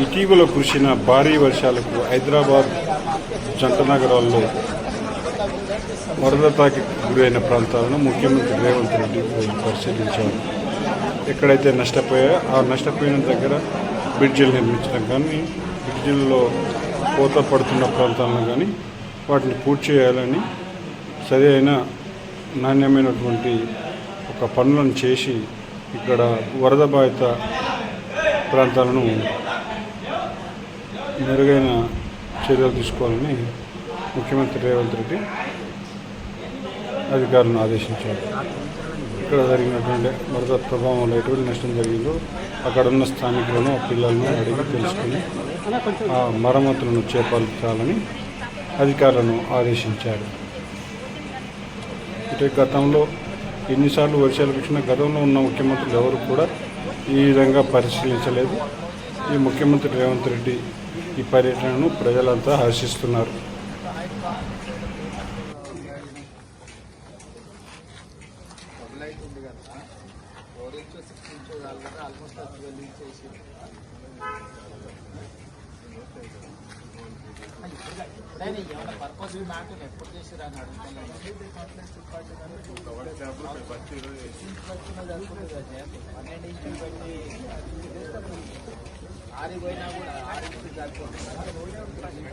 ఇటీవల కురిసిన భారీ వర్షాలకు హైదరాబాద్ జంట నగరాల్లో వరద తాకి గురైన ప్రాంతాలను ముఖ్యమంత్రి రేవంత్ రెడ్డి పరిశీలించారు. ఎక్కడైతే నష్టపోయాయో ఆ నష్టపోయిన దగ్గర బ్రిడ్జిలు నిర్మించడం కానీ బ్రిడ్జిల్లో కోత పడుతున్న ప్రాంతాలను కానీ వాటిని పూర్తి చేయాలని సరి అయిన నాణ్యమైనటువంటి ఒక పనులను చేసి ఇక్కడ వరద బాధిత ప్రాంతాలను మెరుగైన చర్యలు తీసుకోవాలని ముఖ్యమంత్రి రేవంత్ రెడ్డి అధికారులను ఆదేశించారు. ఇక్కడ జరిగినటువంటి వరద ప్రభావంలో ఎటువంటి నష్టం జరిగిందో అక్కడ ఉన్న స్థానికులను పిల్లలను అడిగి తెలుసుకుని ఆ మరమ్మతులను చేపట్టాలని అధికారులను ఆదేశించారు. అంటే గతంలో ఎన్నిసార్లు వర్షాలు వచ్చినా గతంలో ఉన్న ముఖ్యమంత్రులు ఎవరు కూడా ఈ విధంగా పరిశీలించలేదు. ఈ ముఖ్యమంత్రి రేవంత్ రెడ్డి ఈ పర్యటనను ప్రజలంతా హర్షిస్తున్నారు. ఇప్పుడైనా ఏమైనా పర్పస్ ఆరిపోయినా కూడా ఆరిపోయి సరిపోతుంది